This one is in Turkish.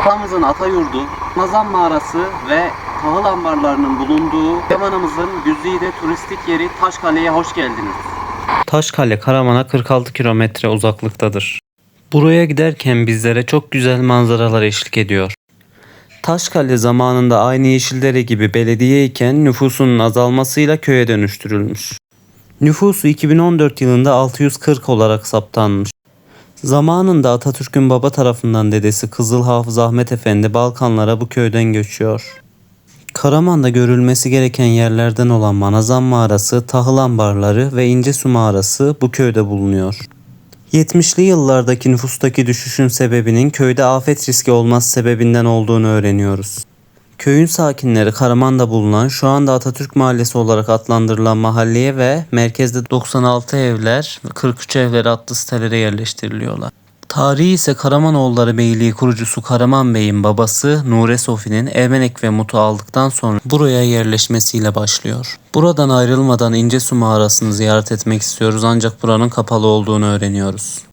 Atamızın ata yurdu, Ramazan mağarası ve tahıl ambarlarının bulunduğu Karamanımızın güzide turistik yeri Taşkale'ye hoş geldiniz. Taşkale Karaman'a 46 kilometre uzaklıktadır. Buraya giderken bizlere çok güzel manzaralar eşlik ediyor. Taşkale zamanında aynı Yeşildere gibi belediye iken nüfusunun azalmasıyla köye dönüştürülmüş. Nüfusu 2014 yılında 640 olarak saptanmış. Zamanında Atatürk'ün baba tarafından dedesi Kızıl Hafız Ahmet Efendi Balkanlara bu köyden göçüyor. Karaman'da görülmesi gereken yerlerden olan Manazan Mağarası, Tahıl Ambarları ve İncesu Mağarası bu köyde bulunuyor. 70'li yıllardaki nüfustaki düşüşün sebebinin köyde afet riski olması sebebinden olduğunu öğreniyoruz. Köyün sakinleri Karaman'da bulunan şu anda Atatürk Mahallesi olarak adlandırılan mahalleye ve merkezde 96 evler ve 43 evleri adlı sitelere yerleştiriliyorlar. Tarihi ise Karamanoğulları Beyliği kurucusu Karaman Bey'in babası Nure Sofi'nin Ermenek ve Mut'u aldıktan sonra buraya yerleşmesiyle başlıyor. Buradan ayrılmadan İncesu mağarasını ziyaret etmek istiyoruz ancak buranın kapalı olduğunu öğreniyoruz.